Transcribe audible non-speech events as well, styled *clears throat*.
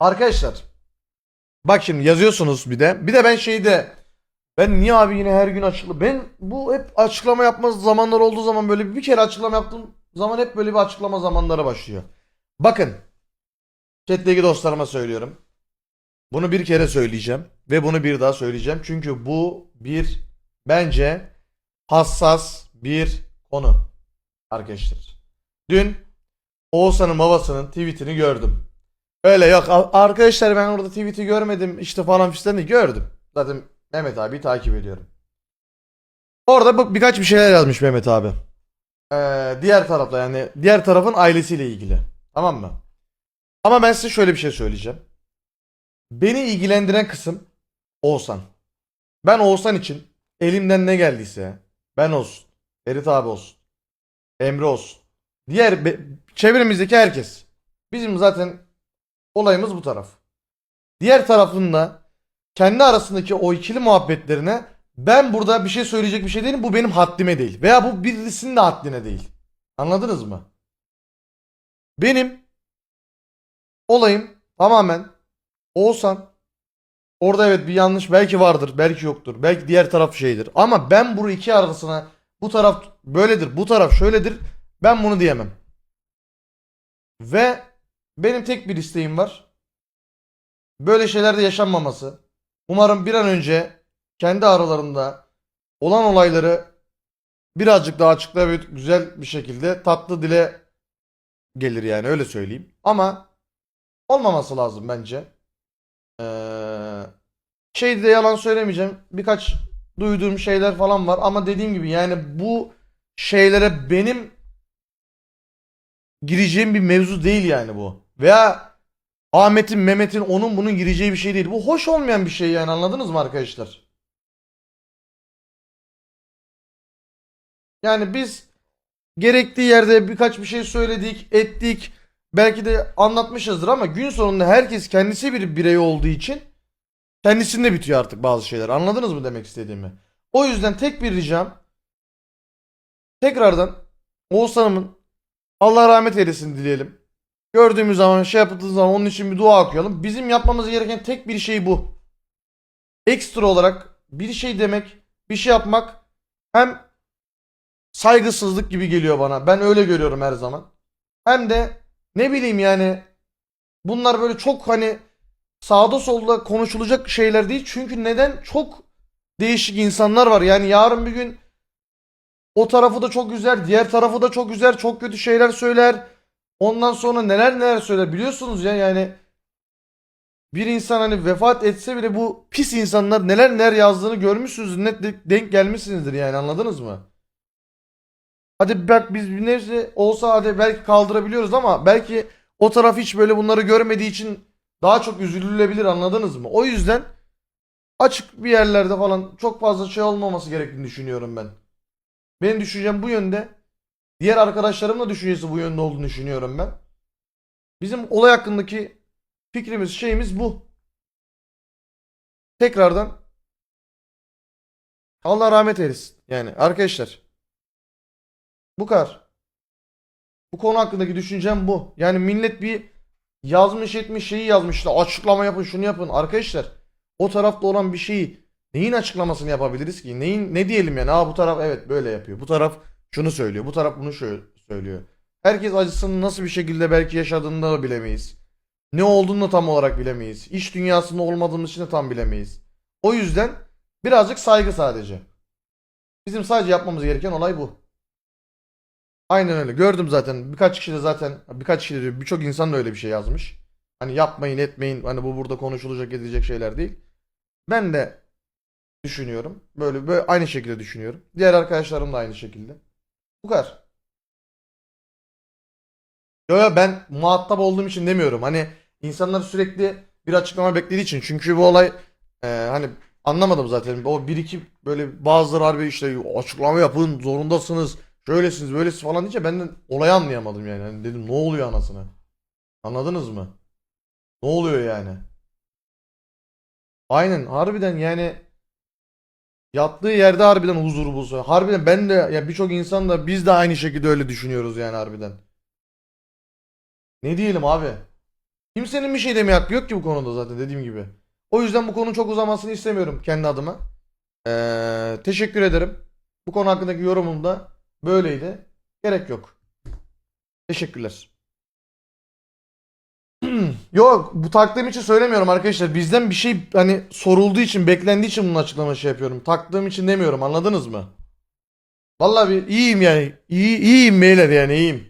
Arkadaşlar bak şimdi yazıyorsunuz bir de. Bir de ben şeyde ben niye abi yine her gün açıkla ben bu hep açıklama yapma zamanlar olduğu zaman böyle bir kere açıklama yaptığım zaman hep böyle bir açıklama zamanları başlıyor. Bakın chat'teki dostlarıma söylüyorum. Bunu bir kere söyleyeceğim ve bunu bir daha söyleyeceğim. Çünkü bu bir bence hassas bir konu arkadaşlar. Dün Oğuzhan'ın babasının tweetini gördüm. Öyle yok arkadaşlar ben orada tweet'i görmedim işte falan fistanı gördüm. Zaten Mehmet abi takip ediyorum. Orada bu birkaç bir şeyler yazmış Mehmet abi. Ee, diğer tarafla yani diğer tarafın ailesiyle ilgili. Tamam mı? Ama ben size şöyle bir şey söyleyeceğim. Beni ilgilendiren kısım Oğuzhan. Ben Oğuzhan için elimden ne geldiyse ben olsun, Ferit abi olsun, Emre olsun. Diğer çevremizdeki herkes. Bizim zaten olayımız bu taraf. Diğer tarafında kendi arasındaki o ikili muhabbetlerine ben burada bir şey söyleyecek bir şey değilim. Bu benim haddime değil. Veya bu birisinin de haddine değil. Anladınız mı? Benim olayım tamamen Oğuzhan orada evet bir yanlış belki vardır, belki yoktur. Belki diğer taraf şeydir. Ama ben bu iki arasına bu taraf böyledir, bu taraf şöyledir. Ben bunu diyemem. Ve benim tek bir isteğim var. Böyle şeyler de yaşanmaması. Umarım bir an önce kendi aralarında olan olayları birazcık daha açıkla ve güzel bir şekilde tatlı dile gelir yani öyle söyleyeyim. Ama olmaması lazım bence. Ee, şey de yalan söylemeyeceğim. Birkaç duyduğum şeyler falan var ama dediğim gibi yani bu şeylere benim gireceğim bir mevzu değil yani bu. Veya Ahmet'in, Mehmet'in, onun bunun gireceği bir şey değil. Bu hoş olmayan bir şey yani anladınız mı arkadaşlar? Yani biz gerektiği yerde birkaç bir şey söyledik, ettik. Belki de anlatmışızdır ama gün sonunda herkes kendisi bir birey olduğu için kendisinde bitiyor artık bazı şeyler. Anladınız mı demek istediğimi? O yüzden tek bir ricam tekrardan Oğuzhan'ımın Allah rahmet eylesin dileyelim. Gördüğümüz zaman şey yapıldığı zaman onun için bir dua okuyalım. Bizim yapmamız gereken tek bir şey bu. Ekstra olarak bir şey demek, bir şey yapmak hem saygısızlık gibi geliyor bana. Ben öyle görüyorum her zaman. Hem de ne bileyim yani bunlar böyle çok hani sağda solda konuşulacak şeyler değil. Çünkü neden? Çok değişik insanlar var. Yani yarın bir gün o tarafı da çok üzer, diğer tarafı da çok üzer, çok kötü şeyler söyler. Ondan sonra neler neler söyler biliyorsunuz ya yani bir insan hani vefat etse bile bu pis insanlar neler neler yazdığını görmüşsünüz net de- denk gelmişsinizdir yani anladınız mı? Hadi bak biz bir nebze olsa hadi belki kaldırabiliyoruz ama belki o taraf hiç böyle bunları görmediği için daha çok üzülülebilir anladınız mı? O yüzden açık bir yerlerde falan çok fazla şey olmaması gerektiğini düşünüyorum ben. Benim düşüncem bu yönde. Diğer arkadaşlarımın da düşüncesi bu yönde olduğunu düşünüyorum ben. Bizim olay hakkındaki fikrimiz, şeyimiz bu. Tekrardan Allah rahmet eylesin. Yani arkadaşlar bu kadar. Bu konu hakkındaki düşüncem bu. Yani millet bir yazmış etmiş şeyi yazmış işte açıklama yapın şunu yapın. Arkadaşlar o tarafta olan bir şeyi neyin açıklamasını yapabiliriz ki? Neyin ne diyelim yani? Aa bu taraf evet böyle yapıyor. Bu taraf şunu söylüyor. Bu taraf bunu şöyle söylüyor. Herkes acısını nasıl bir şekilde belki yaşadığını da bilemeyiz. Ne olduğunu da tam olarak bilemeyiz. İş dünyasında olmadığımız için de tam bilemeyiz. O yüzden birazcık saygı sadece. Bizim sadece yapmamız gereken olay bu. Aynen öyle. Gördüm zaten. Birkaç kişi de zaten birkaç kişi de birçok insan da öyle bir şey yazmış. Hani yapmayın etmeyin. Hani bu burada konuşulacak edilecek şeyler değil. Ben de düşünüyorum. Böyle böyle aynı şekilde düşünüyorum. Diğer arkadaşlarım da aynı şekilde. Bu kadar. Yo yo ben muhatap olduğum için demiyorum. Hani insanlar sürekli bir açıklama beklediği için. Çünkü bu olay e, hani anlamadım zaten. O bir iki böyle bazıları harbi işte açıklama yapın zorundasınız. Şöylesiniz böylesiniz falan deyince ben de olayı anlayamadım yani. Hani dedim ne oluyor anasını. Anladınız mı? Ne oluyor yani? Aynen harbiden yani yattığı yerde harbiden huzur bulsa. Harbiden ben de ya birçok insan da biz de aynı şekilde öyle düşünüyoruz yani harbiden. Ne diyelim abi? Kimsenin bir şey demeye hakkı yok ki bu konuda zaten dediğim gibi. O yüzden bu konu çok uzamasını istemiyorum kendi adıma. Ee, teşekkür ederim. Bu konu hakkındaki yorumum da böyleydi. Gerek yok. Teşekkürler. *clears throat* Yok bu taktığım için söylemiyorum arkadaşlar. Bizden bir şey hani sorulduğu için, beklendiği için bunun açıklama şey yapıyorum. Taktığım için demiyorum. Anladınız mı? Vallahi bir iyiyim yani. İyi, iyiyim beyler yani iyiyim.